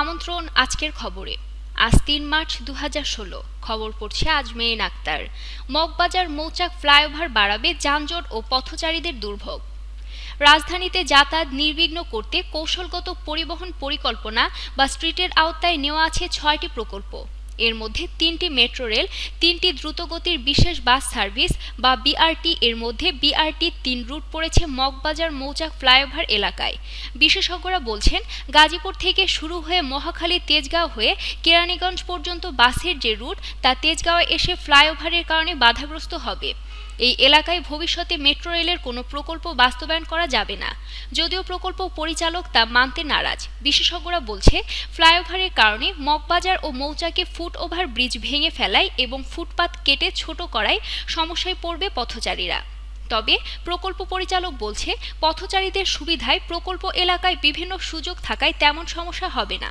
আমন্ত্রণ আজকের খবরে। আজ তিন মার্চ দু খবর পড়ছে আজ মেয়ে আক্তার। মগবাজার মৌচাক ফ্লাইওভার বাড়াবে যানজট ও পথচারীদের দুর্ভোগ। রাজধানীতে যাতায়াত নির্বিঘ্ন করতে কৌশলগত পরিবহন পরিকল্পনা বা স্ট্রিটের আওতায় নেওয়া আছে ছয়টি প্রকল্প। এর মধ্যে তিনটি মেট্রো রেল, তিনটি দ্রুতগতির বিশেষ বাস সার্ভিস বা বিআরটি এর মধ্যে বিআরটি তিন রুট পড়েছে মগবাজার মৌচাক ফ্লাইওভার এলাকায়। বিশেষজ্ঞরা বলছেন, গাজীপুর থেকে শুরু হয়ে মহাখালী তেজগাঁও হয়ে কেরানীগঞ্জ পর্যন্ত বাসের যে রুট, তা তেজগাঁও এসে ফ্লাইওভারের কারণে বাধাগ্রস্ত হবে। এই এলাকায় ভবিষ্যতে মেট্রো রেলের কোনো প্রকল্প বাস্তবায়ন করা যাবে না। যদিও প্রকল্প পরিচালক তা মানতে নারাজ। বিশেষজ্ঞরা বলছে, ফ্লাইওভারের কারণে মগবাজার ও মৌচাকে ফুট ওভার ব্রিজ ভেঙে ফেলায় এবং ফুটপাত কেটে ছোট করায় সমস্যায় পড়বে পথচারীরা। তবে প্রকল্প পরিচালক বলছে, পথচারীদের সুবিধায় প্রকল্প এলাকায় বিভিন্ন সুযোগ থাকায় তেমন সমস্যা হবে না।